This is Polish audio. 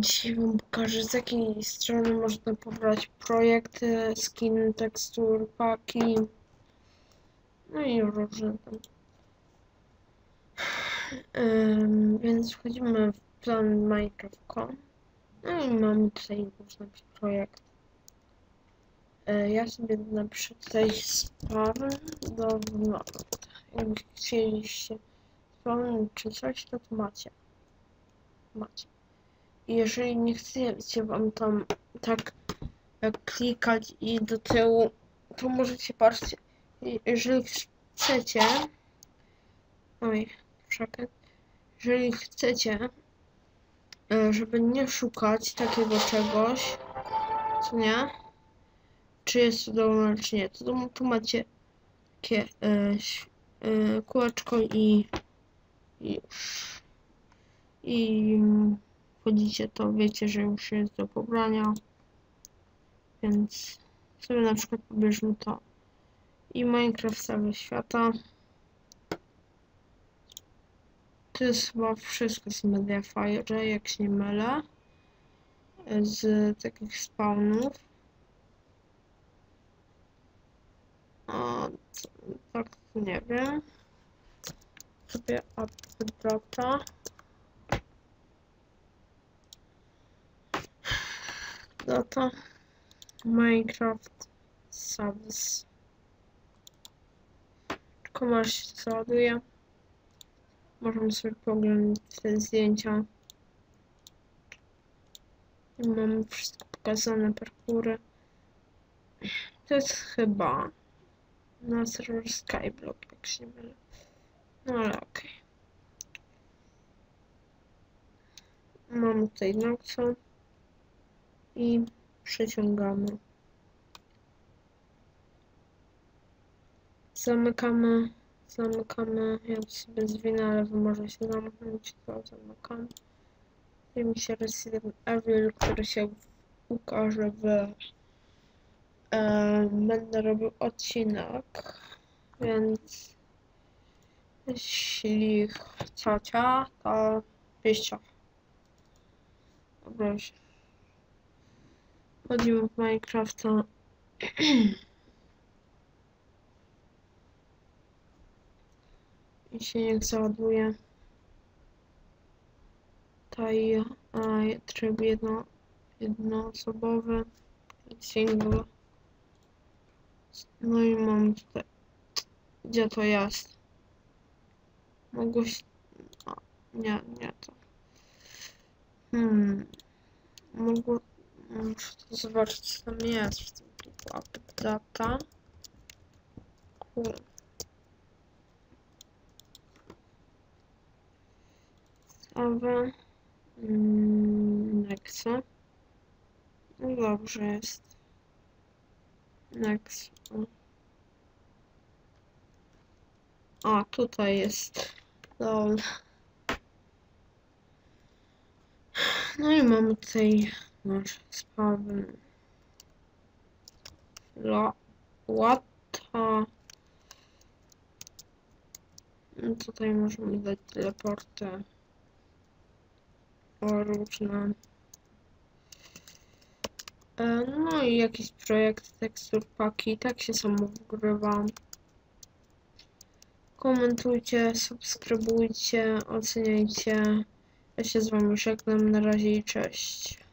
Dzisiaj wam pokażę z jakiej strony można pobrać projekty, skin, tekstur, paki. No i różne tam. Ym, więc wchodzimy w plan Minecraft.com. No i mamy tutaj różne projekty. E, Ja sobie napiszę tutaj spawn do wyglądu. Jakby chcieliście spawn czy coś, to tu macie. Macie. I jeżeli nie chcecie wam tam tak jak klikać i do tyłu, to możecie patrzcie. i- Jeżeli chcecie. Oj, czekaj. Jeżeli chcecie, e, żeby nie szukać takiego czegoś, co nie? Czy jest to dowolne, czy nie, to tu- tu macie takie e, e, kółeczko i, i już. I wchodzicie, to wiecie, że już jest do pobrania. Więc sobie na przykład pobierzmy to. I Minecraft cały świata. To jest chyba wszystko z Mediafire, jak się nie mylę. Z takich spawnów. A, tak, nie wiem. Sobie updata. Data. Minecraft subs. Tylko masz się załaduje. Możemy sobie poglądać te zdjęcia. Mamy wszystko pokazane, parkury. To jest chyba na serwer Skyblock, jak się nie mylę. No ale okej. Mamy tutaj Noxa i przeciągamy. Zamykamy, zamykamy. Ja tu sobie zwinę, ale wy może się zamknąć, to zamykam. I mi się Resident Evil, który się ukaże w... E, będę robił odcinek, więc jeśli chcecie, to piszcie. Dobra. Wchodzimy w Minecrafta. I się niech załaduje. Tutaj e, tryb jedno, jednoosobowy, single. No i mam tutaj, gdzie to jest? Mogłoś, a, nie, nie to. Hmm, mogło, muszę to zobaczyć, co tam jest w tym pliku. Updata. Awa. Mm, Nexa. No dobrze jest. Next. A, tutaj jest. No i mamy tutaj nasz spawn. Łata. No Tutaj możemy dać teleporty. O różne. E, No i jakiś projekt tekstur paki. Tak się samo wgrywa. Komentujcie, subskrybujcie, oceniajcie. Ja się z wami żegnam. Na razie i cześć.